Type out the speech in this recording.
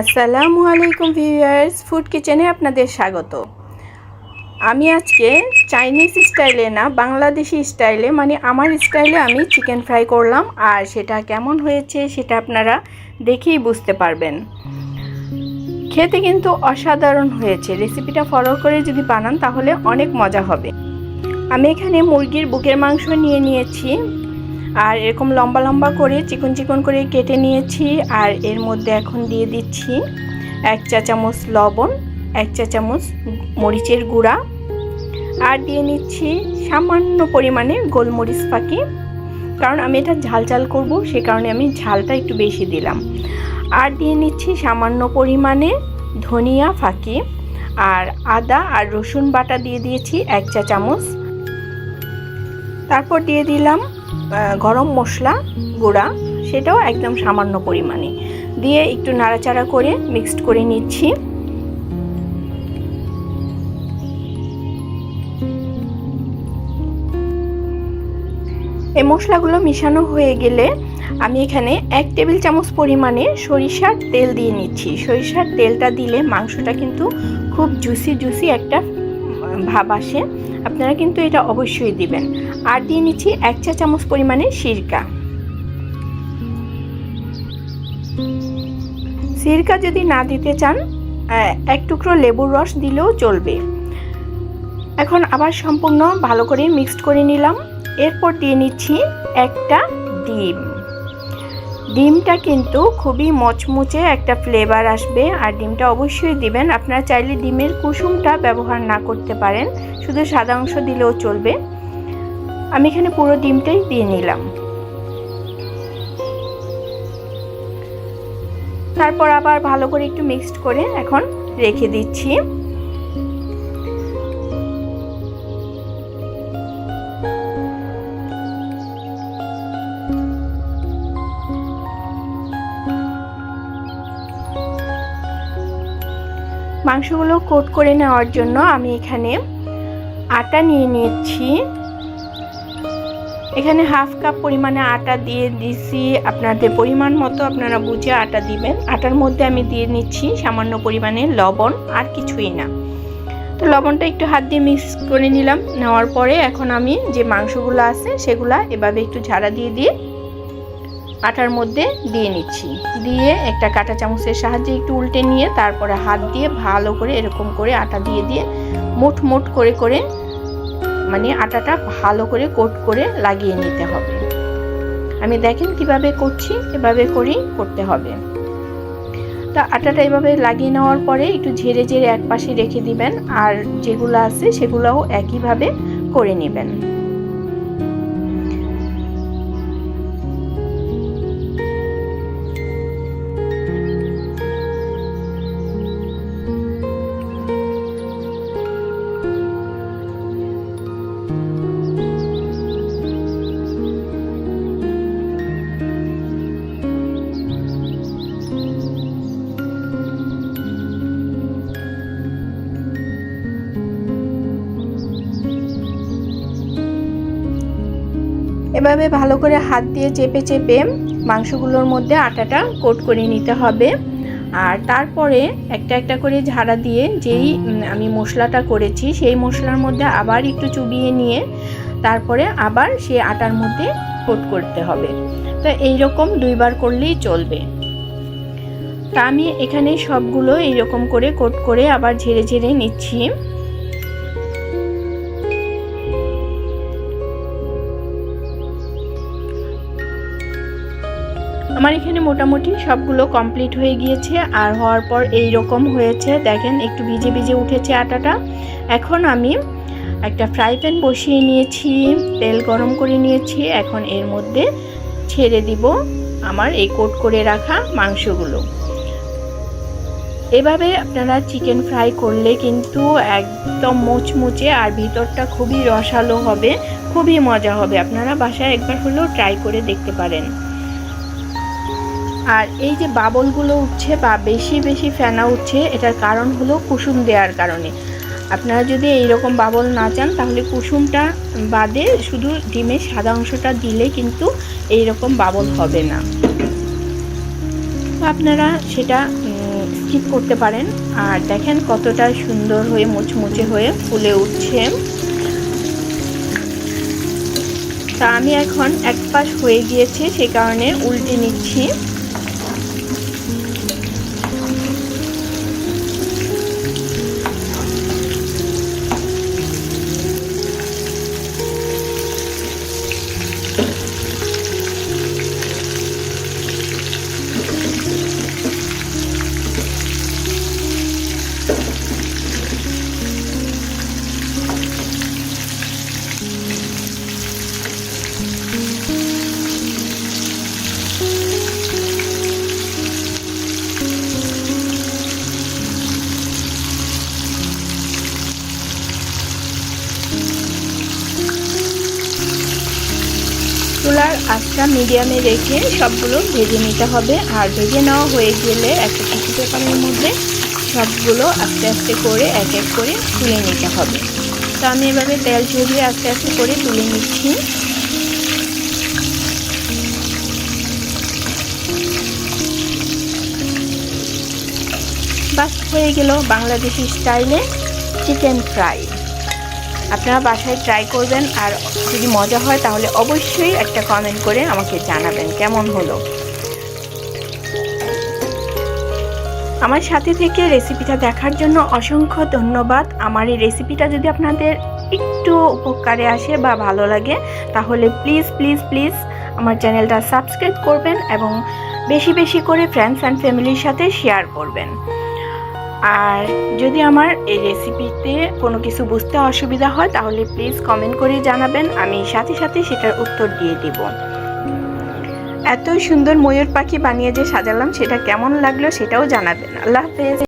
আসসালামু আলাইকুম viewers, food কিচেনে আপনাদের স্বাগত। আমি আজকে চাইনিজ স্টাইলে না, বাংলাদেশি স্টাইলে মানে আমার স্টাইলে আমি চিকেন ফ্রাই করলাম, আর সেটা কেমন হয়েছে সেটা আপনারা দেখেই বুঝতে পারবেন। খেতে কিন্তু অসাধারণ হয়েছে, রেসিপিটা ফলো করে যদি বানান তাহলে অনেক মজা হবে। আমি এখানে মুরগির বুকের মাংস নিয়ে নিয়েছি আর এরকম লম্বা লম্বা করে চিকন চিকন করে কেটে নিয়েছি আর এর মধ্যে এখন দিয়ে দিচ্ছি এক চা চামচ লবণ, এক চা চামচ মরিচের গুঁড়া আর দিয়ে নিচ্ছি সামান্য পরিমাণে গোলমরিচ পাখি কারণ আমি এটা ঝাল ঝাল করব, সে কারণে আমি ঝালটা একটু বেশি দিলাম। আর দিয়ে নিচ্ছি সামান্য পরিমাণে ধনিয়া ফাঁকি আর আদা আর রসুন বাটা দিয়ে দিয়েছি এক চা চামচ। তারপর দিয়ে দিলাম গরম মশলা গুঁড়া, সেটাও একদম সামান্য পরিমাণে। দিয়ে একটু নাড়াচাড়া করে মিক্সড করে নিচ্ছি। এই মশলাগুলো মিশানো হয়ে গেলে আমি এখানে এক টেবিল চামচ পরিমাণে সরিষার তেল দিয়ে নিচ্ছি। সরিষার তেলটা দিলে মাংসটা কিন্তু খুব জুসি জুসি একটা ভাব আসে, আপনারা কিন্তু এটা অবশ্যই দিবেন। আর দিয়ে নিচ্ছি এক চা চামচ পরিমাণে সিরকা। সিরকা যদি না দিতে চান এক টুকরো লেবুর রস দিলেও চলবে। এখন আবার সম্পূর্ণ ভালো করে মিক্সড করে নিলাম। এরপর দিয়ে নিচ্ছি একটা ডিম। ডিমটা কিন্তু খুবই মচমুচে একটা ফ্লেভার আসবে। আর ডিমটা অবশ্যই দিবেন। আপনারা চাইলে ডিমের কুসুমটা ব্যবহার না করতে পারেন। শুধু সাদা অংশ দিলেও চলবে। আমি এখানে পুরো ডিমটাই দিয়ে নিলাম। তারপর আবার ভালো করে একটু মিক্সড করে এখন রেখে দিচ্ছি। মাংসগুলো কোট করে নেওয়ার জন্য আমি এখানে আটা নিয়ে নিচ্ছি এখানে হাফ কাপ পরিমাণে আটা দিয়ে দিছি। আপনাদের পরিমাণ মতো আপনারা বুঝে আটা দিবেন। আটার মধ্যে আমি দিয়ে নিচ্ছি সামান্য পরিমাণে লবণ, আর কিছুই না। তো লবণটা একটু হাত দিয়ে মিক্স করে নিলাম। নেওয়ার পরে এখন আমি যে মাংসগুলো আছে সেগুলা এভাবে একটু ঝাড়া দিয়ে দিয়ে আটার মধ্যে দিয়ে নিচ্ছি। দিয়ে একটা কাঁটা চামচের সাহায্যে একটু উল্টে নিয়ে তারপরে হাত দিয়ে ভালো করে এরকম করে আটা দিয়ে দিয়ে মুঠ মুঠ করে করে মানে আটাটা ভালো করে কোট করে লাগিয়ে নিতে হবে। আমি দেখেন কীভাবে করছি, এভাবে করেই করতে হবে। তা আটাটা এভাবে লাগিয়ে নেওয়ার পরে একটু ঝেড়ে ঝেড়ে এক পাশে রেখে দিবেন, আর যেগুলো আছে সেগুলোও একইভাবে করে নেবেন। এভাবে ভালো করে হাত দিয়ে চেপে চেপে মাংসগুলোর মধ্যে আটাটা কোট করে নিতে হবে। আর তারপরে একটা একটা করে ঝাড়া দিয়ে যেই আমি মশলাটা করেছি, সেই মশলার মধ্যে আবার একটু চুবিয়ে নিয়ে তারপরে আবার সেই আটার মধ্যে কোট করতে হবে। তো এইরকম দুইবার করলেই চলবে। তা আমি এখানে সবগুলো এইরকম করে কোট করে আবার ঝেড়ে ঝেড়ে নিচ্ছি। আমার এখানে মোটামুটি সবগুলো কমপ্লিট হয়ে গিয়েছে, আর হওয়ার পর এই রকম হয়েছে। দেখেন, একটু ভিজে ভিজে উঠেছে আটাটা। এখন আমি একটা ফ্রাই প্যান বসিয়ে নিয়েছি, তেল গরম করে নিয়েছি। এখন এর মধ্যে ছেড়ে দিব আমার এই কোট করে রাখা মাংসগুলো। এভাবে আপনারা চিকেন ফ্রাই করলে কিন্তু একদম মুচমুচে আর ভিতরটা খুবই রসালো হবে, খুবই মজা হবে। আপনারা বাসায় একবার হলেও ট্রাই করে দেখতে পারেন। আর এই যে বাবলগুলো উঠছে বা বেশি বেশি ফেনা উঠছে, এটার কারণ হলো কুসুম দেওয়ার কারণে। আপনারা যদি এইরকম বাবল না চান, তাহলে কুসুমটা বাদে শুধু ডিমের সাদা অংশটা দিলে কিন্তু এই রকম বাবল হবে না। আপনারা সেটা স্কিপ করতে পারেন। আর দেখেন কতটা সুন্দর হয়ে মুচমুচে হয়ে ফুলে উঠছে। তা আমি এখন এক পাশ হয়ে গিয়েছে, সে কারণে উল্টে নিচ্ছি। আঁচটা মিডিয়ামে রেখে সবগুলো ভেজে নিতে হবে। আর ভেজে নেওয়া হয়ে গেলে একটা টিস্যু পেপারের মধ্যে সবগুলো আস্তে আস্তে করে এক এক করে তুলে নিতে হবে। তো আমি এভাবে তেল ঝরিয়ে আস্তে আস্তে করে তুলে নিচ্ছি। বাস হয়ে গেল বাংলাদেশি স্টাইলে চিকেন ফ্রাই। আপনারা বাসায় ট্রাই করবেন আর যদি মজা হয় তাহলে অবশ্যই একটা কমেন্ট করে আমাকে জানাবেন, কেমন হলো? আমার সাথে থেকে রেসিপিটা দেখার জন্য অসংখ্য ধন্যবাদ। আমার এই রেসিপিটা যদি আপনাদের একটু উপকারে আসে বা ভালো লাগে, তাহলে প্লিজ প্লিজ প্লিজ আমার চ্যানেলটা সাবস্ক্রাইব করবেন এবং বেশি বেশি করে ফ্রেন্ডস অ্যান্ড ফ্যামিলির সাথে শেয়ার করবেন। আর যদি আমার এই রেসিপিতে কোনো কিছু বুঝতে অসুবিধা হয়, তাহলে প্লিজ কমেন্ট করে জানাবেন, আমি সাথে সাথে সেটার উত্তর দিয়ে দিব। এত সুন্দর ময়ূর পাখি বানিয়ে যে সাজালাম, সেটা কেমন লাগল সেটাও জানাবেন। আল্লাহ হাফেজ।